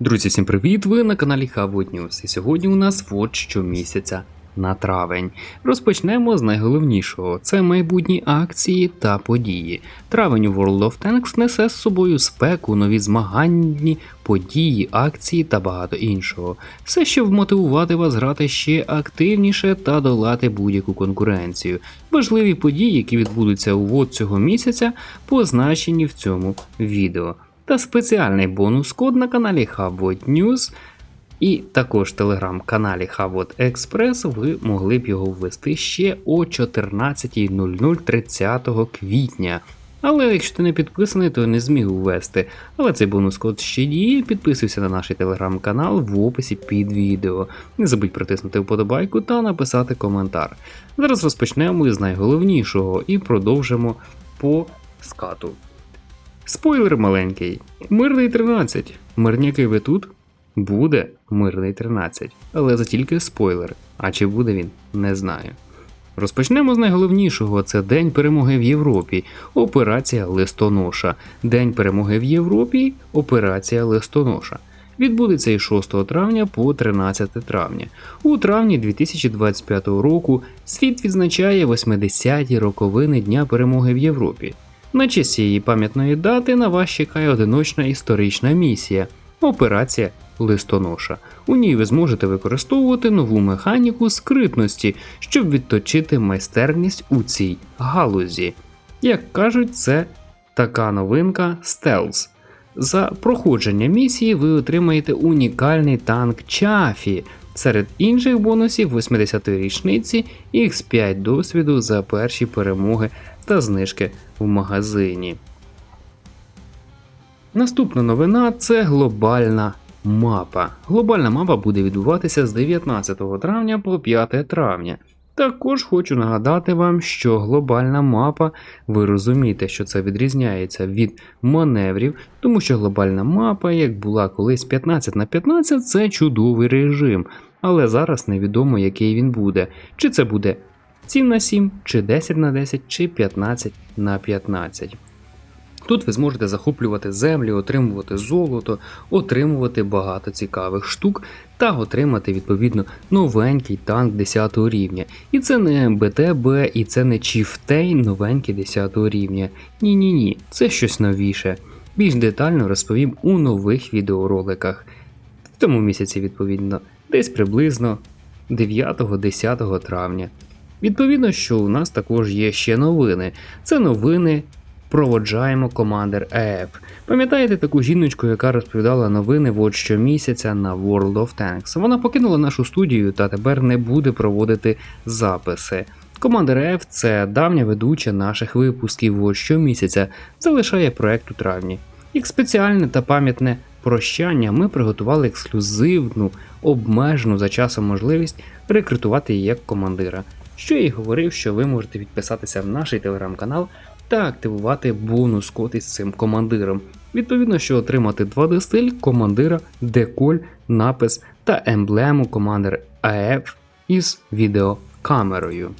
Друзі, всім привіт! Ви на каналі Хавот News. І сьогодні у нас вот щомісяця на травень. Розпочнемо з найголовнішого: це майбутні акції та події. Травень у World of Tanks несе з собою спеку, нові змаганні, події, акції та багато іншого. Все, щоб мотивувати вас грати ще активніше та долати будь-яку конкуренцію. Важливі події, які відбудуться у вод цього місяця, позначені в цьому відео та спеціальний бонус-код на каналі Havot News і також телеграм-каналі Havot Express ви могли б його ввести ще о 14.00 30 квітня. Але якщо ти не підписаний, то не зміг ввести. Але цей бонус-код ще діє. Підписуйся на наш телеграм-канал в описі під відео. Не забудь протиснути вподобайку та написати коментар. Зараз розпочнемо із найголовнішого і продовжимо по скату. Спойлер маленький. Мирний 13. Мирняки ви тут? Буде мирний 13. Але це тільки спойлер. А чи буде він, не знаю. Розпочнемо з найголовнішого: це День перемоги в Європі. Операція Листоноша. День перемоги в Європі. Операція Листоноша. Відбудеться із 6 травня по 13 травня. У травні 2025 року світ відзначає 80-ті роковини Дня перемоги в Європі. На честь цієї пам'ятної дати на вас чекає одиночна історична місія операція Листоноша. У ній ви зможете використовувати нову механіку скритності, щоб відточити майстерність у цій галузі. Як кажуть, це така новинка стелс. За проходження місії ви отримаєте унікальний танк Чафі. Серед інших бонусів 80-ї річниці X5 досвіду за перші перемоги та знижки в магазині. Наступна новина це глобальна мапа. Глобальна мапа буде відбуватися з 19 травня по 5 травня. Також хочу нагадати вам, що глобальна мапа, ви розумієте, що це відрізняється від маневрів, тому що глобальна мапа, як була колись 15 на 15, це чудовий режим. Але зараз невідомо, який він буде. Чи це буде 7 на 7, чи 10 на 10, чи 15 на 15. Тут ви зможете захоплювати землі, отримувати золото, отримувати багато цікавих штук та отримати відповідно новенький танк 10 рівня. І це не МБТБ, і це не Чіфтей новенький 10 рівня. Ні-ні ні, це щось новіше. Більш детально розповім у нових відеороликах. В цьому місяці, відповідно, десь приблизно 9-10 травня. Відповідно, що у нас також є ще новини. Це новини проводжаємо командир ЕФ. Пам'ятаєте таку жіночку, яка розповідала новини от щомісяця на World of Tanks? Вона покинула нашу студію та тепер не буде проводити записи. Командир ЕФ це давня ведуча наших випусків от щомісяця, залишає проект у травні. Як спеціальне та пам'ятне прощання ми приготували ексклюзивну, обмежену за часом можливість рекрутувати її як командира. Що я й говорив, що ви можете підписатися в наш телеграм-канал та активувати бонус код із цим командиром. Відповідно, що отримати 2D стиль командира, деколь, напис та емблему командир АФ із відеокамерою.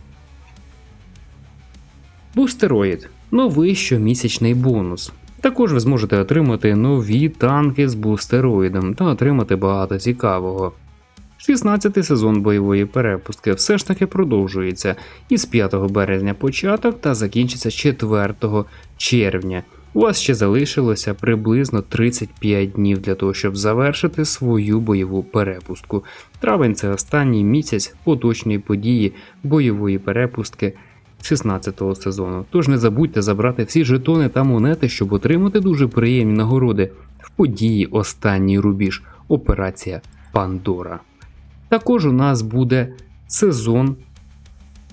Бустероїд новий щомісячний бонус. Також ви зможете отримати нові танки з бустероїдом та отримати багато цікавого. 16-й сезон бойової перепустки все ж таки продовжується із 5 березня початок та закінчиться 4 червня. У вас ще залишилося приблизно 35 днів для того, щоб завершити свою бойову перепустку. Травень це останній місяць поточної події бойової перепустки 16-го сезону. Тож не забудьте забрати всі жетони та монети, щоб отримати дуже приємні нагороди в події Останній рубіж Операція Пандора. Також у нас буде сезон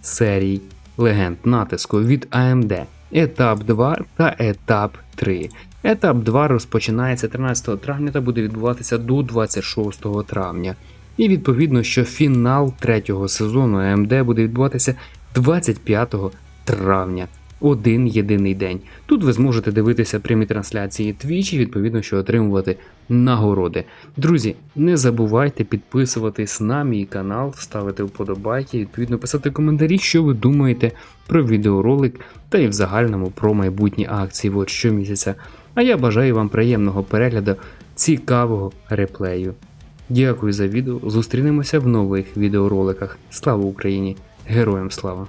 серій легенд натиску від AMD, етап 2 та етап 3. Етап 2 розпочинається 13 травня та буде відбуватися до 26 травня. І відповідно, що фінал третього сезону AMD буде відбуватися 25 травня. Один єдиний день. Тут ви зможете дивитися прямі трансляції Twitch і відповідно, що отримувати нагороди. Друзі, не забувайте підписуватись на мій канал, ставити вподобайки, відповідно писати коментарі, що ви думаєте про відеоролик та і в загальному про майбутні акції от щомісяця. А я бажаю вам приємного перегляду цікавого реплею. Дякую за відео. Зустрінемося в нових відеороликах. Слава Україні! Героям слава!